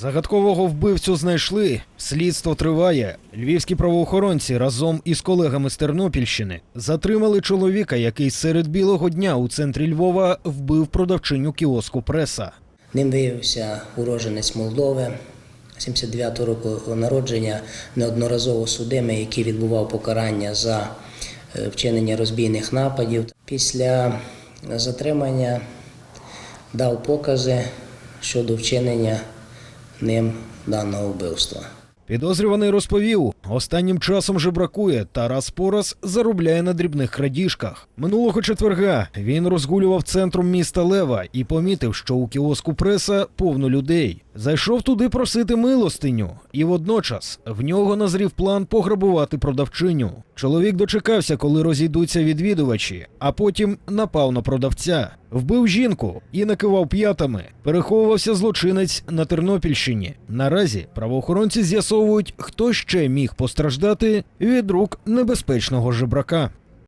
Загадкового вбивцю знайшли. Слідство триває. Львівські правоохоронці разом із колегами з Тернопільщини затримали чоловіка, який серед білого дня у центрі Львова вбив продавчиню кіоску преса. Ним виявився уроженець Молдови 79-го року народження, неодноразово судимий, який відбував покарання за е, вчинення розбійних нападів. Після затримання дав покази щодо вчинення ним даного вбивства. Підозрюваний розповів, останнім часом же бракує та раз по раз заробляє на дрібних крадіжках. Минулого четверга він розгулював центром міста Лева і помітив, що у кіоску преса повно людей. Зайшов туди просити милостиню, і водночас в нього назрів план пограбувати продавчиню. Чоловік дочекався, коли розійдуться відвідувачі, а потім напав на продавця, вбив жінку і накивав п'ятами. Переховувався злочинець на Тернопільщині. Наразі правоохоронці з'ясовують, хто ще міг постраждати від рук небезпечного жебрака.